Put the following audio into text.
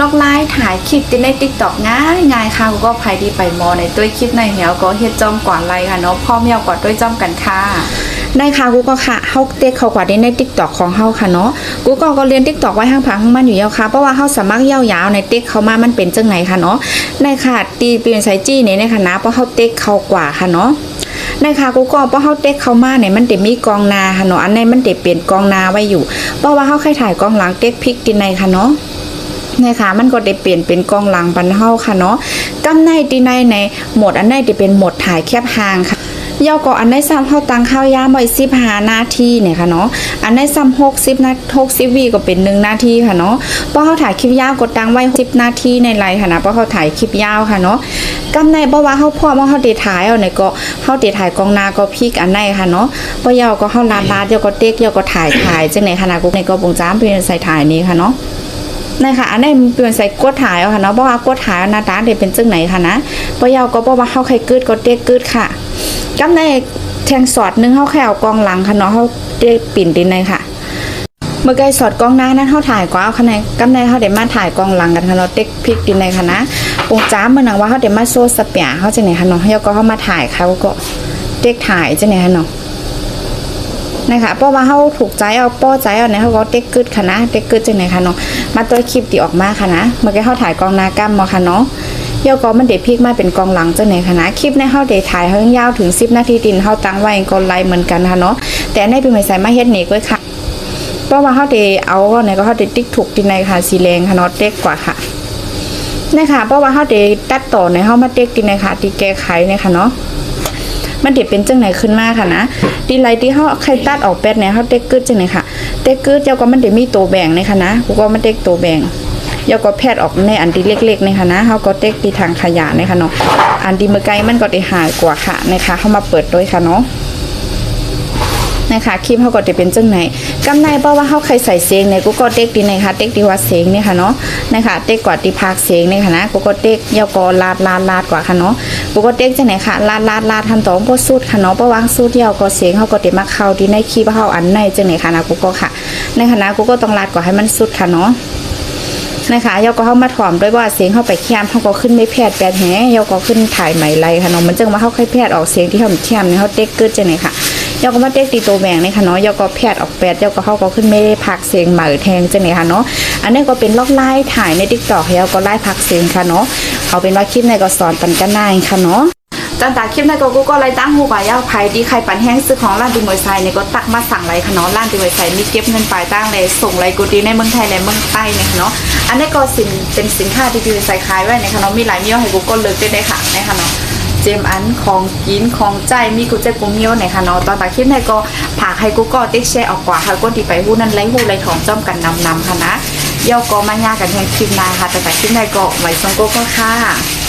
ลอกไล่ถ่ายคลิปติดในติ๊กต็อกง่ายง่ายค่ะก็ภัยดีไปมอในตัวคลิปในเหี่ยวก็เฮ็ดจอมกว่าไรค่ะเนาะพ่อเมียวกว่าด้วยจอมกันค่ะได้ค่ะกูก็ค่ะเฮาเต็กเขากว่าได้ใน TikTok ของเฮาค่ะเนาะกูก็ก็เรียน TikTok ไว้ห้างผังห้างมันอยู่ยาวค่ะเพราะว่าเฮาสามารถยาวๆในติ๊กเขามามันเป็นจังไหนค่ะเนาะในค่ะตีเปลี่ยนไซจี้นี่ในค่ะนะเพราะเฮาเต็กเขากว่าค่ะเนาะในค่ะกูก็เพราะเฮาเต็กเขามาเนี่ยมันจะมีกองนาค่ะเนาะอันในมันจะเปลี่ยนกองนาไว้อยู่ เพราะว่าเฮาเคยถ่ายกองหลังเต็กพริกติในค่ะเนาะ นี่ยค่ะมันก็ได้เปลี่ยนเป็นกองหลังบันเฮาค่ะเนาะกำในตีในในหมดอันใดที่เป็นหมดถ่ายแคบหางค่ะยาวก็อันได้ซ้ำเฮาตังข้าวยามไว้15นาทีเนี่ยค่ะเนาะอันได้ซ้ำ60นา60วิก็เป็น1นาทีค่ะเนาะเพราะเฮาถ่ายคลิปยาวก็ตังไว้10นาทีในไลน์ค่ะนะเพราะเฮาถ่ายคลิปยาวค่ะเนาะกำในเพราะว่าเฮาพร้อว่าเฮาได้ถ่ายเอาเนี่ยก็เฮาได้ถ่ายกองนาก็พลิกอันในค่ะเนาะเพราะยาวก็เฮาลาดลาดยาวก็เต็กยาวก็ถ่ายถ่ายจังไหนค่ะนะกูในก็บงจ้ามเป็นใส่ถ่ายนี้ค่ะเนาะ นะคะอันนี้มันเป็นใส่กดถ่ายเอาค่ะเนาะเพราะว่ากดถ่ายหน้าตาเด็เป็นจึงไหนค่ะนะเพราะยาวก็เพราะว่าเฮาไข่กึดก็เด็กกึดค่ะกำในแทงสอดหนึงเฮาแค่ากองหลังค่ะเนาะเฮาเด็กปิ่นดินในค่ะ เมื่อไกลสอดกองหน้านั้นเฮาถ่ายก็เอาคะแนนกำในเฮาได้มาถ่ายกองหลังกันค่ะเนาะเด็กพลิกดินในค่ะนะปงจ้าเมื่อนังว่าเฮาได้มาโซ่สเปียเฮาจังไหนค่ะเนาะเฮาก็เฮามาถ่ายเขาก็เด็กถ่ายจังไหนค่ะเนาะ นะคะเพราะว่าเขาถูกใจเอาป้อใจเอาเนี่ยเขาก็เต็กกึดค่ะนะเต็กกึดจังไหนค่ะเนาะมาตัวคลิปตีออกมาค่ะนะเมื่อกี้เขาถ่ายกองนากั้มมาค่ะเนาะเดี๋ยวก็มันเด็ดพลิกมาเป็นกองหลังจังไหนค่ะนะคลิปในเขาเดถ่ายเขายาวถึง 10 นาทีดินเขาตั้งไว้ก็ไลเหมือนกันค่ะเนาะแต่ในเป็นไม่ใส่มาเฮ็ดนี่ก็ค่ะเพราะว่าเขาเดเอาเนี่ยก็เขาเดติ๊กถูกที่ในค่ะสีแรงค่ะเนาะเต็กกว่าค่ะนะคะเพราะว่าเขาเดตัดต่อในเขามาเต็กที่ในค่ะที่แก้ไขเนี่ยค่ะเนาะ มันเด็ดเป็นจังไหนขึ้นมาค่ะนะดีไรที่เขาใครตัดออกแป๊ดเนี่ยเขาเต็กกึดจังไหนค่ะเต็กกึดเจ้าก็มันเด็มีตัวแบ่งในค่ะนะกูก็มันเต็กตัวแบ่งเจ้าก็แพทย์ออกในอันที่เล็กๆในค่ะนะเขาก็เต็กที่ทางขยะในค่ะเนาะ อันที่มือไกลมันก็ได้หายกว่าค่ะนะคะเฮามาเปิดด้วยค่ะเนาะ นะคะคลิปเขาก็จะเป็นจังไหนกำในเพราะว่าเขาใครใส่เสียงเนี่ยกูก็เต็กดีนะคะเต็กดีว่าเสียงเนี่ยค่ะเนาะนะคะเต็กกว่าที่พักเสียงเนี่ยค่ะนะกูก็เต็กยาวก็ลาดลาดลาดกว่าค่ะเนาะกูก็เต็กจังไหนค่ะลาดลาดลาดทันตองพวสุดค่ะเนาะเพราะว่าสุดยาวก็เสียงเขาก็จะมาเข้าที่ในคลิปเขาอันในจังไหนค่ะนะกูก็ค่ะในคณะกูก็ต้องลาดกว่าให้มันสุดค่ะเนาะนะคะยาก็เข้ามาถ่อมด้วยว่าเสียงเข้าไปแคมเขาก็ขึ้นไม่แพทย์แปดแหยาก็ขึ้นถ่ายใหม่ไรค่ะเนาะมันจึงมาเข้าค่อยแพทย์ออกเสียงที่เขาแคมเนี่ยเขาเต็กเกิดจังไหนค่ะ ยาก็มาเต็กตีตัวแบ่งนี่ค่ะเนาะยาก็แพทย์ออกแปดยาก็เข้าก็ขึ้นไม่ได้พักเสียงใหม่แทงจังไหนค่ะเนาะอันนี้ก็เป็นลอกไล่ถ่ายในติ๊กต็อกยาก็ไล่พักเสียงค่ะเนาะเอาเป็นว่าคลิปในก็สอนปันกันได้ค่ะเนาะจันตาคลิปในก็กูก็ไล่ตั้งหูกว่ายาวไผ่ดีใครปันแห้งซื้อของร้านดิมวยไซเนี่ยก็ตักมาสั่งไรค่ะเนาะร้านดิมวยไซมีเก็บเงินปลายตั้งเลยส่งไรกูดีในเมืองไทยและเมืองใต้เนี่ยค่ะเนาะอันนี้ก็สินเป็นสินค้าที่ดิมวยไซขายไว้ในค่ะเนาะมีหลายมีให้กูก็เลิกได้ได้ค่ะในค่ะเนาะ จมอันของกินของใจมีกูใจกูเมียวในค่ะเนาะตอนตาคลิปในก็ผากให้กูก็ติ๊กแชร์ออกกว่าค่ะก้นที่ไปหู้นั้นไรหู้ไรถองจ้อมกันนำนำค่ะนะเย่าก็มายากันแทงคลิปนาค่ะแต่แต่คลิปในก็ไว้ทรงกูก็ค่ะ